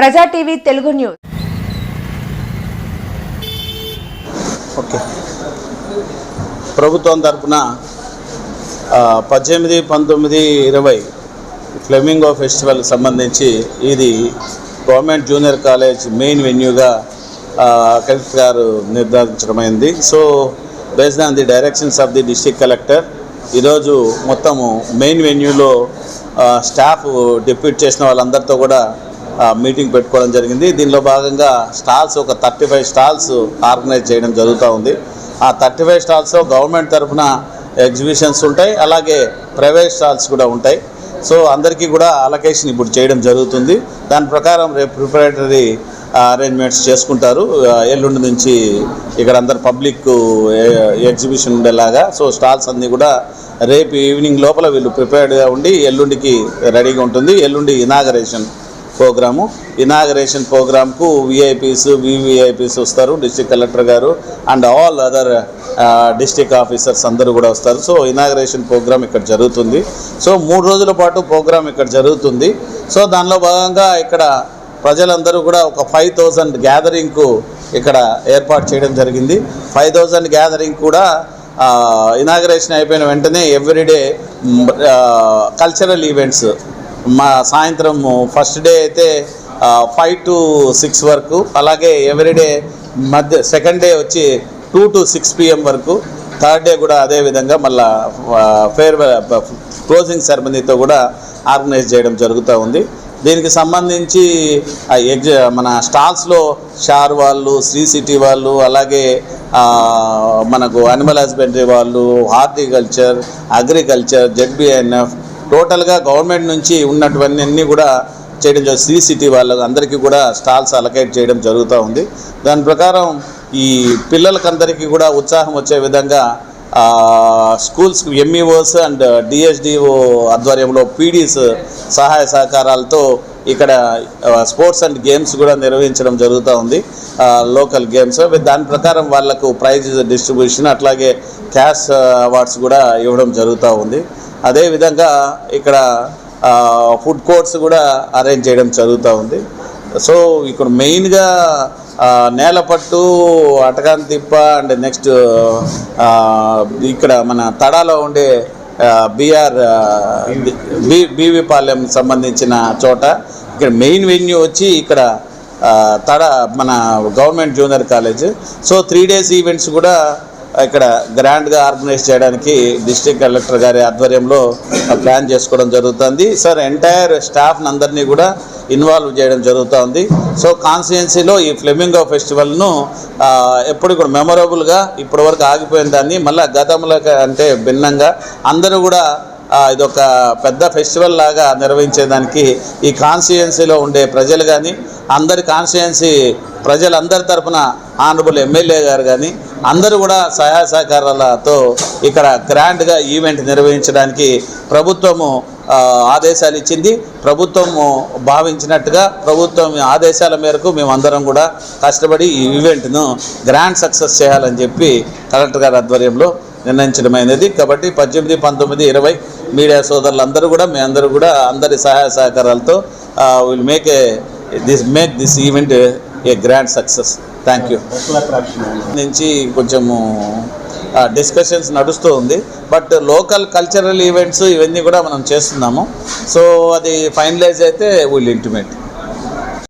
ప్రజా TV Telugu news. Okay. ప్రభుత్వం తరపున పద్దెనిమిది పంతొమ్మిది ఇరవై ఫ్లెమింగో ఫెస్టివల్ సంబంధించి ఇది గవర్నమెంట్ జూనియర్ కాలేజ్ మెయిన్ వెన్యూగా కలెక్టర్ గారు నిర్ధారించడమైంది. So based on the directions of the district collector ఈరోజు మొత్తము మెయిన్ వెన్యూలో స్టాఫ్ డిప్యూట్ చేసిన వాళ్ళందరితో కూడా మీటింగ్ పెట్టుకోవడం జరిగింది. దీనిలో భాగంగా స్టాల్స్ ఒక థర్టీ ఫైవ్ స్టాల్స్ ఆర్గనైజ్ చేయడం జరుగుతూ ఉంది. ఆ థర్టీ ఫైవ్ స్టాల్స్లో గవర్నమెంట్ తరఫున ఎగ్జిబిషన్స్ ఉంటాయి అలాగే ప్రైవేట్ స్టాల్స్ కూడా ఉంటాయి. సో అందరికీ కూడా అలొకేషన్ ఇప్పుడు చేయడం జరుగుతుంది. దాని ప్రకారం రేపు ప్రిపరేటరీ అరేంజ్మెంట్స్ చేసుకుంటారు. ఎల్లుండి నుంచి ఇక్కడ అందరు పబ్లిక్ ఎగ్జిబిషన్ ఉండేలాగా. సో స్టాల్స్ అన్నీ కూడా రేపు ఈవినింగ్ లోపల వీళ్ళు ప్రిపేర్డ్గా ఉండి ఎల్లుండికి రెడీగా ఉంటుంది. ఎల్లుండి ఇనాగరేషన్ ప్రోగ్రాము. ఇనాగరేషన్ ప్రోగ్రామ్కు విఐపీస్ వివిఐపీస్ వస్తారు. డిస్టిక్ కలెక్టర్ గారు and all other district officers అందరూ కూడా వస్తారు. సో ఇనాగరేషన్ ప్రోగ్రామ్ ఇక్కడ జరుగుతుంది. సో మూడు రోజుల పాటు ప్రోగ్రామ్ ఇక్కడ జరుగుతుంది. సో దానిలో భాగంగా ఇక్కడ ప్రజలందరూ కూడా ఒక ఫైవ్ థౌజండ్ గ్యాదరింగ్కు ఇక్కడ ఏర్పాటు చేయడం జరిగింది. ఫైవ్ థౌజండ్ గ్యాదరింగ్ కూడా ఇనాగరేషన్ అయిపోయిన వెంటనే ఎవ్రీడే కల్చరల్ ఈవెంట్స్ మా సాయంత్రం ఫస్ట్ డే అయితే ఫైవ్ టు సిక్స్ వరకు అలాగే ఎవ్రీడే మధ్య సెకండ్ డే వచ్చి టూ టు సిక్స్ పిఎం వరకు థర్డ్ డే కూడా అదే విధంగా మళ్ళా ఫేర్వెల్ క్లోజింగ్ సెరమనీతో కూడా ఆర్గనైజ్ చేయడం జరుగుతూ ఉంది. దీనికి సంబంధించి ఎగ్జ మన స్టాల్స్లో షార్ వాళ్ళు శ్రీ సిటీ వాళ్ళు అలాగే మనకు అనిమల్ హస్బెండరీ వాళ్ళు హార్టికల్చర్ అగ్రికల్చర్ జెడ్బిఎన్ఎఫ్ టోటల్గా గవర్నమెంట్ నుంచి ఉన్నటువన్నీ కూడా చేయడం జరుగుతుంది. శ్రీ సిటీ వాళ్ళకి అందరికీ కూడా స్టాల్స్ అలకేట్ చేయడం జరుగుతూ ఉంది. దాని ప్రకారం ఈ పిల్లలకందరికీ కూడా ఉత్సాహం వచ్చే విధంగా స్కూల్స్ ఎంఈఓస్ అండ్ డిఎస్డిఓ ఆధ్వర్యంలో పీడీస్ సహాయ సహకారాలతో ఇక్కడ స్పోర్ట్స్ అండ్ గేమ్స్ కూడా నిర్వహించడం జరుగుతూ ఉంది. Local games. దాని ప్రకారం వాళ్ళకు ప్రైజ్ డిస్ట్రిబ్యూషన్ అట్లాగే క్యాష్ అవార్డ్స్ కూడా ఇవ్వడం జరుగుతూ ఉంది. అదేవిధంగా ఇక్కడ ఫుడ్ కోర్ట్స్ కూడా అరేంజ్ చేయడం జరుగుతూ ఉంది. సో ఇక్కడ మెయిన్గా నేలపట్టు అటకాన్ తిప్ప అండ్ నెక్స్ట్ ఇక్కడ మన తడాలో ఉండే బీఆర్ బీ బీవీపాలెం సంబంధించిన చోట ఇక్కడ మెయిన్ వెన్యూ వచ్చి ఇక్కడ తడ మన government junior college. So three days events కూడా ఇక్కడ గ్రాండ్గా ఆర్గనైజ్ చేయడానికి డిస్ట్రిక్ట్ కలెక్టర్ గారి ఆధ్వర్యంలో ప్లాన్ చేసుకోవడం జరుగుతుంది. సార్ ఎంటైర్ స్టాఫ్ని అందరినీ కూడా ఇన్వాల్వ్ చేయడం జరుగుతుంది. సో కాన్స్టిట్యున్సీలో ఈ ఫ్లెమింగో ఫెస్టివల్ను ఎప్పుడు కూడా మెమొరబుల్గా ఇప్పటివరకు ఆగిపోయిన దాన్ని మళ్ళీ గతంలో అంటే భిన్నంగా అందరూ కూడా ఇదొక పెద్ద ఫెస్టివల్ లాగా నిర్వహించేదానికి ఈ కాన్స్టిట్యున్సీలో ఉండే ప్రజలు కానీ అందరి కాన్స్టిట్యున్సీ ప్రజలందరి తరపున ఆనరబుల్ ఎమ్మెల్యే గారు కానీ అందరూ కూడా సహాయ సహకారాలతో ఇక్కడ గ్రాండ్గా ఈవెంట్ నిర్వహించడానికి ప్రభుత్వము ఆదేశాలు ఇచ్చింది. ప్రభుత్వము భావించినట్టుగా ప్రభుత్వం ఆదేశాల మేరకు మేమందరం కూడా కష్టపడి ఈ ఈవెంట్ను గ్రాండ్ సక్సెస్ చేయాలని చెప్పి కలెక్టర్ గారి ఆధ్వర్యంలో నిర్ణయించడమైనది కాబట్టి పద్దెనిమిది పంతొమ్మిది ఇరవై మీడియా సోదరులందరూ కూడా మీ అందరూ కూడా అందరి సహాయ సహకారాలతో will make a this make this event a grand success thank you నుంచి కొంచెము డిస్కషన్స్ నడుస్తూ ఉంది. బట్ లోకల్ కల్చరల్ ఈవెంట్స్ ఇవన్నీ కూడా మనం చేస్తున్నాము. సో అది ఫైనలైజ్ అయితే విల్ ఇంటిమేట్